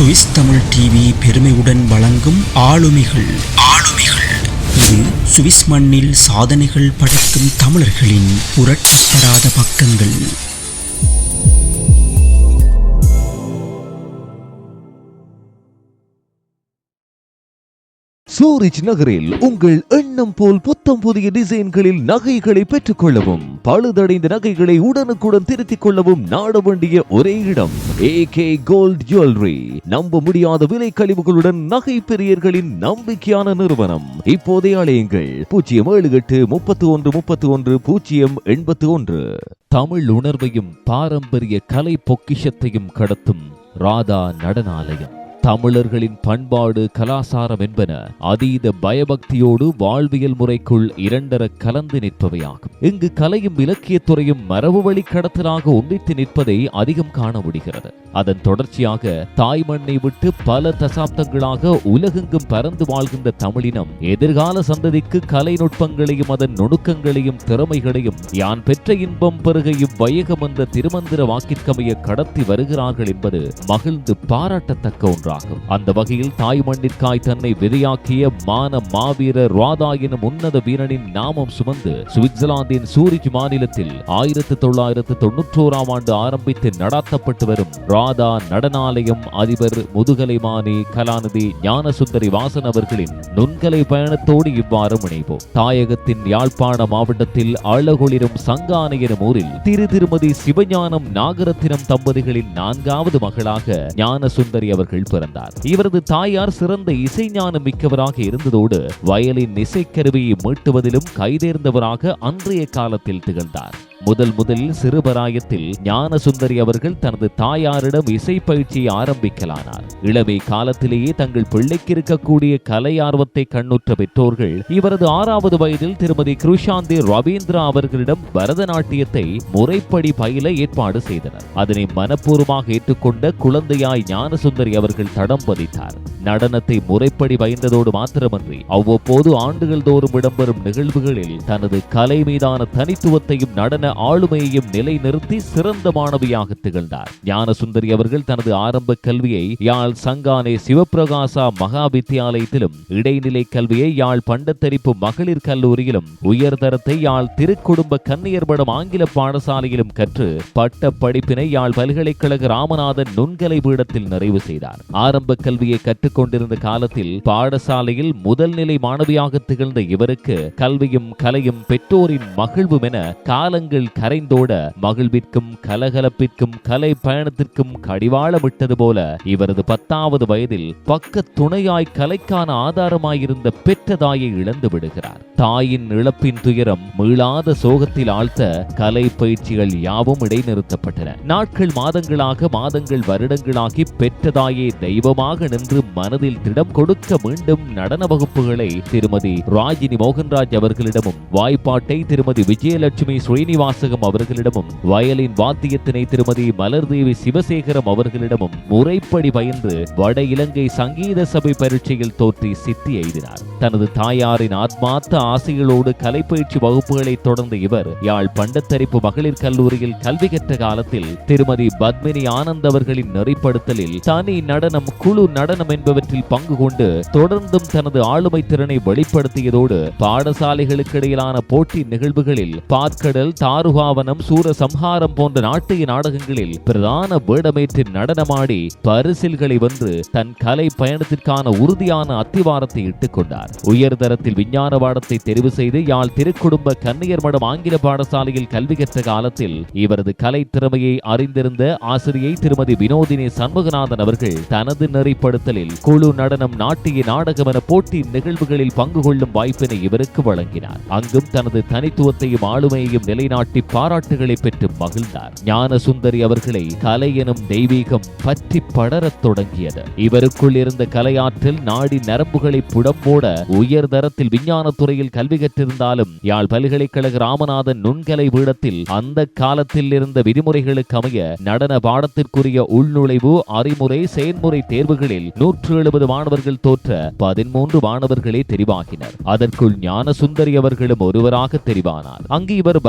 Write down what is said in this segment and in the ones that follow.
Swiss Tamil TV பெருமையுடன் வழங்கும் ஆளுமிகள். ஆளுமிகள் இது சுவிஸ் மண்ணில் சாதனைகள் படைக்கும் தமிழர்களின் புரட்டப்படாத பக்கங்கள். சூரிச் நகரில் உங்கள் எண்ணம் போல் புத்தம் புதிய டிசைன்களில் நகைகளை பெற்றுக் கொள்ளவும் பழுதடைந்த நகைகளை உடனுக்குடன் திருத்திக் கொள்ளவும் நாட வேண்டிய ஒரே இடம் ஏ கே கோல்ட் ஜுவல்லரி நம்ப முடியாத விலை கழிவுகளுடன் நகை பெரியர்களின் நம்பிக்கையான நிறுவனம். இப்போதே அழையுங்கள் பூஜ்ஜியம் ஏழு எட்டு முப்பத்தி ஒன்று முப்பத்தி ஒன்று பூஜ்ஜியம் எண்பத்தி ஒன்று தமிழ் உணர்வையும் பாரம்பரிய கலை பொக்கிஷத்தையும் கடத்தும் ராதா நடனாலயம். தமிழர்களின் பண்பாடு கலாசாரம் என்பன அதீத பயபக்தியோடு வாழ்வியல் முறைக்குள் இரண்டர கலந்து நிற்பவையாகும். இங்கு கலையும் இலக்கியத்துறையும் மரபு வழி கடத்தலாக ஒன்றித்து நிற்பதை அதிகம் காண முடிகிறது. அதன் தொடர்ச்சியாக தாய்மண்ணை விட்டு பல தசாப்தங்களாக உலகெங்கும் பறந்து வாழ்கின்ற தமிழினம் எதிர்கால சந்ததிக்கு கலை நுட்பங்களையும் அதன் நுணுக்கங்களையும் திறமைகளையும் யான் பெற்ற இன்பம் பெருக இவ்வையகம் என்ற திருமந்திர வாக்கிற்கமைய கடத்தி வருகிறார்கள் என்பது மகிழ்ந்து பாராட்டத்தக்க ஒன்று ஒன்றாகும் அந்த வகையில் தாய் மண்ணிற்காய் தன்னை விதையாக்கிய மான மாவீரர் ராதா எனும் உன்னத வீரனின் நாமம் சுமந்து சுவிட்சர்லாந்தின் சூரிச் மாநிலத்தில் ஆயிரத்தி தொள்ளாயிரத்து தொன்னூற்றோராம் ஆண்டு ஆரம்பித்து நடாத்தப்பட்டு வரும் ராதா நடனாலயம் அதிபர் முதுகலைமானி கலாநிதி ஞானசுந்தரி வாசன் அவர்களின் நுண்கலை பயணத்தோடு இவ்வாறு முனைவோம் தாயகத்தின் யாழ்ப்பாண மாவட்டத்தில் அழகொளிரும் சங்கானை எனும் ஊரில் திரு திருமதி சிவஞானம் நாகரத்தினம் தம்பதிகளின் நான்காவது மகளாக ஞானசுந்தரி அவர்கள் பிறந்தார். இவரது தாயார் சிறந்த இசைஞானம் மிக்கவராக இருந்ததோடு வயலின் இசைக்கருவியை மீட்டுவதிலும் கைதேர்ந்தவராக அன்றைய காலத்தில் திகழ்ந்தார். முதல் முதலில் சிறுபராயத்தில் ஞானசுந்தரி அவர்கள் தனது தாயாரிடம் இசை பயிற்சியை ஆரம்பிக்கலானார். இளமை காலத்திலேயே தங்கள் பிள்ளைக்கு இருக்கக்கூடிய கலை ஆர்வத்தை கண்ணுற்ற பெற்றோர்கள் இவரது ஆறாவது வயதில் திருமதி கிருஷாந்தி ரவீந்திரா அவர்களிடம் பரதநாட்டியத்தை முறைப்படி பயில ஏற்பாடு செய்தனர். அதனை மனப்பூர்வமாக ஏற்றுக்கொண்ட குழந்தையாய் ஞானசுந்தரி அவர்கள் தடம் பதித்தார். நடனத்தை முறைப்படி பயந்ததோடு மாத்திரமன்றி அவ்வப்போது ஆண்டுகள் தோறும் இடம்பெறும் நிகழ்வுகளில் தனது கலை மீதான தனித்துவத்தையும் நடன ஆளுமையையும் நிலைநிறுத்தி சிறந்த மாணவியாக திகழ்ந்தார். ஞானசுந்தரி அவர்கள் தனது ஆரம்ப கல்வியை யாழ் சங்கானே சிவபிரகாசா மகா வித்தியாலயத்திலும் இடைநிலை கல்வியை யாழ் பண்டத்தரிப்பு மகளிர் கல்லூரியிலும் உயர்தரத்தை யாழ் திருக்குடும்ப கன்னியர்படம் ஆங்கில பாடசாலையிலும் கற்று பட்ட படிப்பினை யாழ் பல்கலைக்கழக ராமநாதன் நுண்கலை பீடத்தில் நிறைவு செய்தார். ஆரம்ப கல்வியை கற்றுக்கொண்டிருந்த காலத்தில் பாடசாலையில் முதல் நிலை மாணவியாக திகழ்ந்த இவருக்கு கல்வியும் கலையும் பெற்றோரின் மகிழ்வும் என காலங்கள் கரைந்தோட மகிழ்விற்கும் கலகலப்பிற்கும் கலை பயணத்திற்கும் கடிவாளமிட்டது போல இவரது பத்தாவது வயதில் பக்க துணையாய் கலைக்கான ஆதாரமாயிருந்த பெற்ற தாயை இழந்து விடுகிறார். தாயின் இழப்பின் துயரம் மீளாத சோகத்தில் ஆழ்த்த கலை பயிற்சிகள் யாவும் இடைநிறுத்தப்பட்டன. நாட்கள் மாதங்களாக மாதங்கள் வருடங்களாகி பெற்ற தாயை தெய்வமாக நின்று மனதில் திடம் கொடுக்க மீண்டும் நடன வகுப்புகளை திருமதி ராஜினி மோகன்ராஜ் அவர்களிடமும் வாய்ப்பாட்டை திருமதி விஜயலட்சுமி ஸ்ரீனிவாசகம் அவர்களிடமும் வயலின் வாத்தியத்தினை திருமதி மலர்தேவி சிவசேகரம் அவர்களிடமும் முறைப்படி பயின்று வட இலங்கை சங்கீத சபை பரீட்சையில் தோற்றி சித்தி எய்தினார். தனது தாயாரின் ஆத்மார்த்த ஆசைகளோடு கலைப்பயிற்சி வகுப்புகளை தொடர்ந்த இவர் யாழ் பண்டத்தரிப்பு மகளிர் கல்லூரியில் கல்வி கற்ற காலத்தில் திருமதி பத்மினி ஆனந்த் அவர்களின் நெறிப்படுத்தலில் தனி நடனம் குழு நடனம் என்பவற்றில் பங்கு கொண்டு தொடர்ந்தும் தனது ஆளுமை திறனை வெளிப்படுத்தியதோடு பாடசாலைகளுக்கு இடையிலான போட்டி நிகழ்வுகளில் பார்க்கடல் தார் தாருகாவனம் சூரசம்ஹாரம் போன்ற நாட்டிய நாடகங்களில் பிரதான வேடமேற்று நடனமாடி பரிசில்களை வென்று தன் கலை பயணத்திற்கான உறுதியான அத்திவாரத்தை இட்டுக் கொண்டார். உயர்தரத்தில் விஞ்ஞான பாடத்தை தெரிவு செய்து யாழ் திருக்குடும்ப கன்னியர் மடம் ஆங்கில பாடசாலையில் கல்வி கற்ற காலத்தில் இவரது கலை திறமையை அறிந்திருந்த ஆசிரியை திருமதி வினோதினி சண்முகநாதன் அவர்கள் தனது நெறிப்படுத்தலில் குழு நடனம் நாட்டிய நாடகம் என போட்டி நிகழ்வுகளில் பங்கு கொள்ளும் வாய்ப்பினை இவருக்கு வழங்கினார். அங்கும் தனது தனித்துவத்தையும் ஆளுமையையும் நிலைநாட்டி பாராட்டுகளை பெற்று மகிழ்ந்தார். ஞான சுந்தரி அவர்களை கலை எனும் தெய்வீகம் பற்றி படரத் தொடங்கியது. இவருக்குள் இருந்த கலையாற்றல் நாடி நரம்புகளை புடம்போட உயர் தரத்தில் விஞ்ஞான துறையில் கல்வி கற்றிருந்தாலும் யாழ் பல்கலைக்கழக ராமநாதன் நுண்கலை பீடத்தில் அந்த காலத்தில் இருந்த விதிமுறைகளுக்கு அமைய நடன பாடத்திற்குரிய உள்நுழைவு அறிமுறை செயல்முறை தேர்வுகளில் நூற்று எழுபது மாணவர்கள் தோற்ற பதிமூன்று மாணவர்களே தெரிவாகினர். அதற்குள் ஞான சுந்தரி அவர்களும் ஒருவராக தெரிவானார். அங்கு இவர்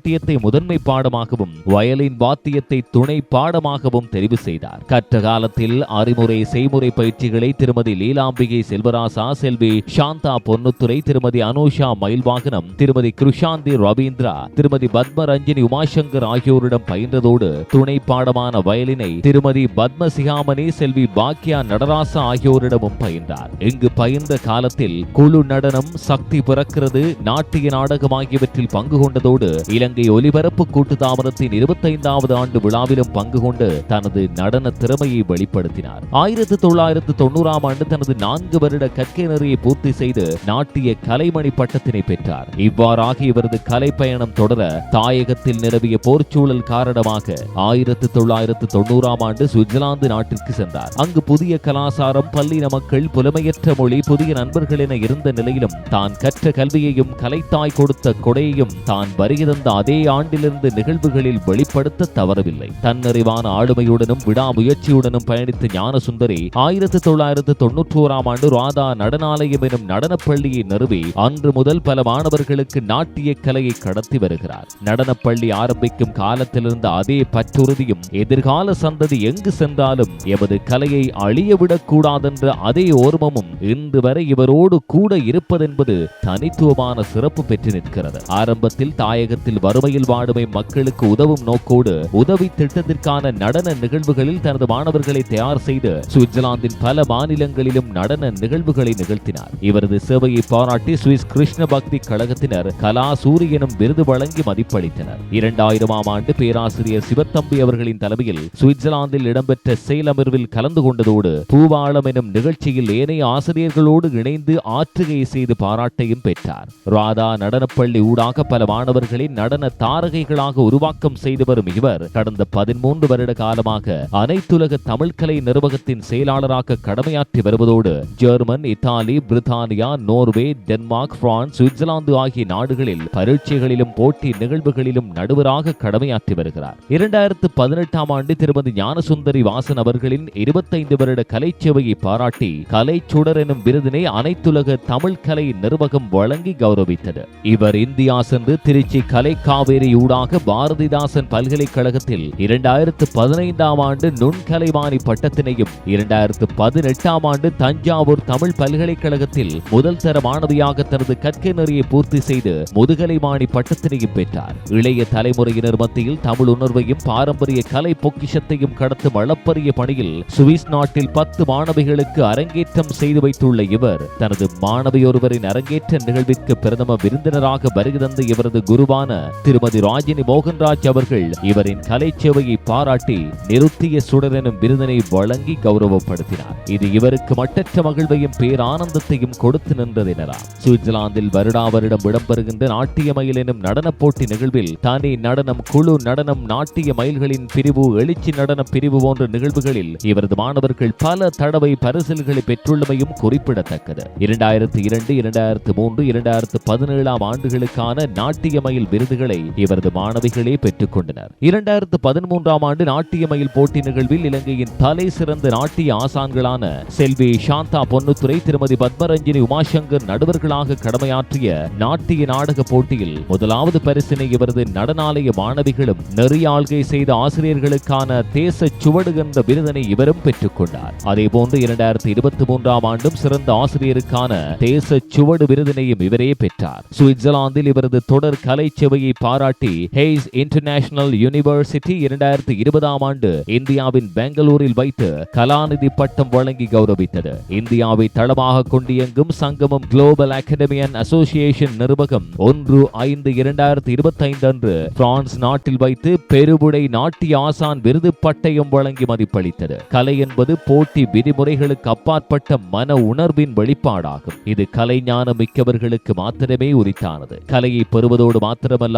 பரதநாட்டியத்தை முதன்மை பாடமாகவும் வயலின் வாத்தியத்தை துணை பாடமாகவும் தெரிவு செய்தார். கற்ற காலத்தில் அறிமுறை செய்முறை பயிற்சிகளை திருமதி லீலாம்பிகை செல்வராசா செல்வி சாந்தா பொன்னுத்துறை திருமதி அனுஷா மயில்வாகனம் திருமதி கிருஷாந்தி ரவீந்திரா திருமதி பத்மரஞ்சினி உமாசங்கர் ஆகியோரிடம் பயின்றதோடு துணை பாடமான வயலினை திருமதி பத்மசிகாமணி செல்வி பாக்யா நடராசா ஆகியோரிடமும் பயின்றார். இங்கு பயின்ற காலத்தில் குழு நடனம் சக்தி பிறக்கிறது நாட்டிய நாடகம் ஆகியவற்றில் பங்கு கொண்டதோடு இலங்கை ஒலிபரப்பு கூட்டுத்தாபனத்தின் இருபத்தைந்தாவது ஆண்டு விழாவிலும் பங்கு கொண்டு தனது நடன திறமையை வெளிப்படுத்தினார். ஆயிரத்தி தொள்ளாயிரத்து தொண்ணூறாம் ஆண்டு தனது நான்கு வருட கற்கை நிறையை பூர்த்தி செய்து நாட்டிய கலைமணி பட்டத்தினை பெற்றார். இவ்வாறாக இவரது கலை பயணம் தொடர தாயகத்தில் நிலவிய போர்ச்சூழல் காரணமாக ஆயிரத்தி தொள்ளாயிரத்து தொண்ணூறாம் ஆண்டு சுவிட்சர்லாந்து நாட்டிற்கு சென்றார். அங்கு புதிய கலாசாரம் பள்ளின மக்கள் புலமையற்ற மொழி புதிய நண்பர்கள் என இருந்த நிலையிலும் தான் கற்ற கல்வியையும் கலைத்தாய் கொடுத்த கொடையையும் தான் வருகிறந்த அதே ஆண்டிலிருந்து நிகழ்வுகளில் வெளிப்படுத்த தவறவில்லை. தன்னறிவான ஆளுமையுடனும் விடாமுயற்சியுடனும் பயணித்த ஞானசுந்தரி ஆயிரத்தி தொள்ளாயிரத்து தொன்னூற்றி ஓராம் ஆண்டு ராதா நடனாலயம் எனும் நடனப்பள்ளியை நிறுவி அன்று முதல் பல மாணவர்களுக்கு நாட்டிய கலையை கடத்தி வருகிறார். நடனப்பள்ளி ஆரம்பிக்கும் காலத்திலிருந்த அதே பற்றுறுதியும் எதிர்கால சந்ததி எங்கு சென்றாலும் எமது கலையை அழியவிடக் கூடாதென்ற அதே ஓர்மமும் இன்று வரை இவரோடு கூட இருப்பதென்பது தனித்துவமான சிறப்பு பெற்று நிற்கிறது. ஆரம்பத்தில் தாயகத்தில் வறுமையில் வாடுமை மக்களுக்கு உதவும் நோக்கோடு உதவி திட்டத்திற்கான நடன நிகழ்வுகளில் தனது மாணவர்களை தயார் செய்து சுவிட்சர்லாந்தின் பல மாநிலங்களிலும் நடன நிகழ்வுகளை நிகழ்த்தினார். இவரது சேவையை பாராட்டி சுவிஸ் கிருஷ்ண பக்தி கழகத்தினர் கலா சூரியனும் விருது வழங்கி மதிப்பளித்தனர். இரண்டாயிரமாம் ஆண்டு பேராசிரியர் சிவத்தம்பி அவர்களின் தலைமையில் சுவிட்சர்லாந்தில் இடம்பெற்ற செயலமர்வில் கலந்து கொண்டதோடு பூவாளம் எனும் நிகழ்ச்சியில் ஏனைய ஆசிரியர்களோடு இணைந்து ஆற்றுகை செய்து பாராட்டையும் பெற்றார். ராதா நடனப்பள்ளி ஊடாக பல மாணவர்களின் நடன தாரகைகளாக உருவாக்கம் செய்து வரும் இவர் கடந்த பதிமூன்று வருட காலமாக அனைத்துலக தமிழ்கலை நிர்வாகத்தின் செயலாளராக கடமையாற்றி வருவதோடு ஜெர்மன் இத்தாலி பிரித்தானியா நோர்வே டென்மார்க் பிரான்ஸ் சுவிட்சர்லாந்து ஆகிய நாடுகளில் பரீட்சைகளிலும் போட்டி நிகழ்வுகளிலும் நடுவராக கடமையாற்றி வருகிறார். இரண்டாயிரத்து பதினெட்டாம் ஆண்டு திருமதி ஞானசுந்தரி வாசன் அவர்களின் இருபத்தைந்து வருட கலைச்சேவையை பாராட்டி கலை சுடர் எனும் விருதினை அனைத்துலக தமிழ் கலை நிர்வாகம் வழங்கி கௌரவித்தது. இவர் இந்தியா சென்று திருச்சி கலை காவேரி ஊடாக பாரதிதாசன் பல்கலைக்கழகத்தில் இரண்டாயிரத்து பதினைந்தாம் ஆண்டு நுண்கலைவாணி பட்டத்தினையும் இரண்டாயிரத்து பதினெட்டாம் ஆண்டு தஞ்சாவூர் தமிழ் பல்கலைக்கழகத்தில் முதல் தர மாணவியாக தனது கற்கை நெறியை பூர்த்தி செய்து முதுகலைவாணி பட்டத்தினையும் பெற்றார். இளைய தலைமுறையினர் மத்தியில் தமிழ் உணர்வையும் பாரம்பரிய கலை பொக்கிஷத்தையும் கடத்தும் அளப்பரிய பணியில் சுவிஸ் நாட்டில் பத்து மாணவிகளுக்கு அரங்கேற்றம் செய்து வைத்துள்ள இவர் தனது மாணவியொருவரின் அரங்கேற்ற நிகழ்விற்கு பிரதம விருந்தினராக வருகை தந்த இவரது குருவான திருமதி ராஜினி மோகன்ராஜ் அவர்கள் இவரின் கலைச்சேவையை பாராட்டி நிறுத்திய சுடர் எனும் விருதினை வழங்கி கௌரவப்படுத்தினார். இது இவருக்கு மட்டற்ற மகிழ்வையும் பேரானந்தத்தையும் கொடுத்து நின்றது எனலாம். சுவிட்சர்லாந்தில் வருடா வருடம் இடம்பெறுகின்ற நாட்டிய மயில் எனும் நடன போட்டி நிகழ்வில் தனி நடனம் குழு நடனம் நாட்டிய மயில்களின் பிரிவு எழுச்சி நடன பிரிவு போன்ற நிகழ்வுகளில் இவரது மாணவர்கள் பல தடவை பரிசில்களை பெற்றுள்ளமையும் குறிப்பிடத்தக்கது. இரண்டாயிரத்தி இரண்டு இரண்டாயிரத்து மூன்று இரண்டாயிரத்து பதினேழாம் ஆண்டுகளுக்கான நாட்டிய மயில் விருதுகள் இவரது மாணவிகளே பெற்றுக்கொண்டனர். இரண்டாயிரத்து பதிமூன்றாம் ஆண்டு நாட்டியமயில் போட்டி நிகழ்வில் இலங்கையின் தலை சிறந்த நாட்டிய ஆசான்களான செல்வி சாந்தா பொன்னுத்துறை திருமதி பத்மரஞ்சினி உமாசங்கர் நடுவர்களாக கடமையாற்றிய நாட்டிய நாடக போட்டியில் முதலாவது பரிசினை இவரது நடனாலய மாணவிகளும் நெறியாள்கை செய்த ஆசிரியர்களுக்கான தேச சுவடு என்ற விருதனை இவரும் பெற்றுக்கொண்டார். அதேபோன்று இரண்டாயிரத்தி இருபத்தி மூன்றாம் ஆண்டும் சிறந்த ஆசிரியருக்கான தேச சுவடு விருதினையும் இவரே பெற்றார். சுவிட்சர்லாந்தில் இவரது தொடர் கலை சேவையை பாராட்டி ஹேஸ் இன்டர்நேஷனல் யூனிவர்சிட்டி இரண்டாயிரத்தி இருபதாம் ஆண்டு இந்தியாவின் பெங்களூரில் வைத்து கலாநிதி பட்டம் வழங்கி கௌரவித்தது. இந்தியாவை தளமாக கொண்டு இயங்கும் சங்கமம் குளோபல் அகாடமியன் அசோசியேஷன் நிர்வாகம் ஒன்று ஐந்து இரண்டாயிரத்தி இருபத்தி ஐந்து அன்று பிரான்ஸ் நாட்டில் வைத்து பெருவுடை நாட்டிய ஆசான் விருது பட்டயம் வழங்கி மதிப்பளித்தது. கலை என்பது போட்டி விதிமுறைகளுக்கு அப்பாற்பட்ட மன உணர்வின் வெளிப்பாடாகும். இது கலைஞான மிக்கவர்களுக்கு மாத்திரமே உரித்தானது. கலையை பெறுவதோடு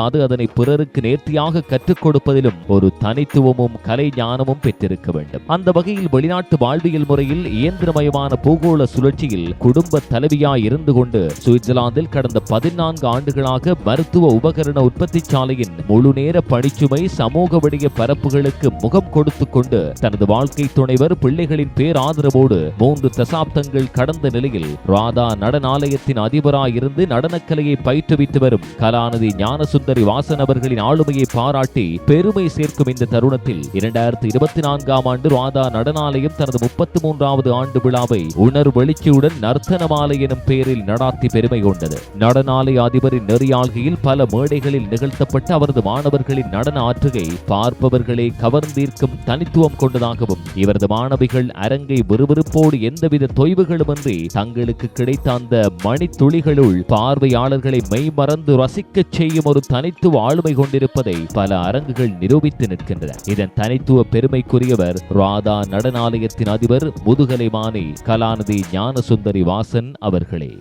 மாத்திரமல்லாது அதனை பிறருக்கு நேர்த்தியாக கற்றுக் கொடுப்பதிலும் ஒரு தனித்துவமும் கலை ஞானமும் பெற்றிருக்க வேண்டும். அந்த வகையில் வெளிநாட்டு வாழ்வியல் முறையில் இயந்திரமயமான பூகோள சுழற்சியில் குடும்ப தலைவியாய் இருந்து கொண்டு சுவிட்சர்லாந்தில் கடந்த பதினான்கு ஆண்டுகளாக மருத்துவ உபகரண உற்பத்தி சாலையின் முழு நேர பணிச்சுமை சமூக விடய பரப்புகளுக்கு முகம் கொடுத்து கொண்டு தனது வாழ்க்கை துணைவர் பிள்ளைகளின் பேராதரவோடு மூன்று தசாப்தங்கள் கடந்த நிலையில் ராதா நடனாலயத்தின் அதிபராயிருந்து நடனக்கலையை பயிற்றுவித்து வரும் கலாநிதி ஞானசுந்தர் ஞானசுந்தரி வாசன் அவர்களின் ஆளுமையை பாராட்டி பெருமை சேர்க்கும் இந்த தருணத்தில் இரண்டாயிரத்தி இருபத்தி நான்காம் ஆண்டு ராதா நடனாலயம் தனது முப்பத்தி மூன்றாவது ஆண்டு விழாவை உணர் வெளிச்சியுடன் நர்த்தனமாலை எனும் பெயரில் நடாத்தி பெருமை கொண்டது. நடனாலய அதிபரின் நெறியாள்கையில் பல மேடைகளில் நிகழ்த்தப்பட்ட அவரது மாணவர்களின் நடன ஆற்றுகை பார்ப்பவர்களை கவர்ந்தீர்க்கும் தனித்துவம் கொண்டதாகவும் இவரது மாணவிகள் அரங்கை விறுவிறுப்போடு எந்தவித தொய்வுகளுமின்றி தங்களுக்கு கிடைத்த அந்த மணித்துளிகளுள் பார்வையாளர்களை மெய்மறந்து ரசிக்கச் செய்யும் ஒரு தனித்து ஆளுமை கொண்டிருப்பதை பல அரங்குகள் நிரூபித்து நிற்கின்றன. இதன் தனித்துவ பெருமைக்குரியவர் ராதா நடனாலயத்தின் அதிபர் முதுகலை மாணி கலாநிதி ஞானசுந்தரி வாசன் அவர்களே.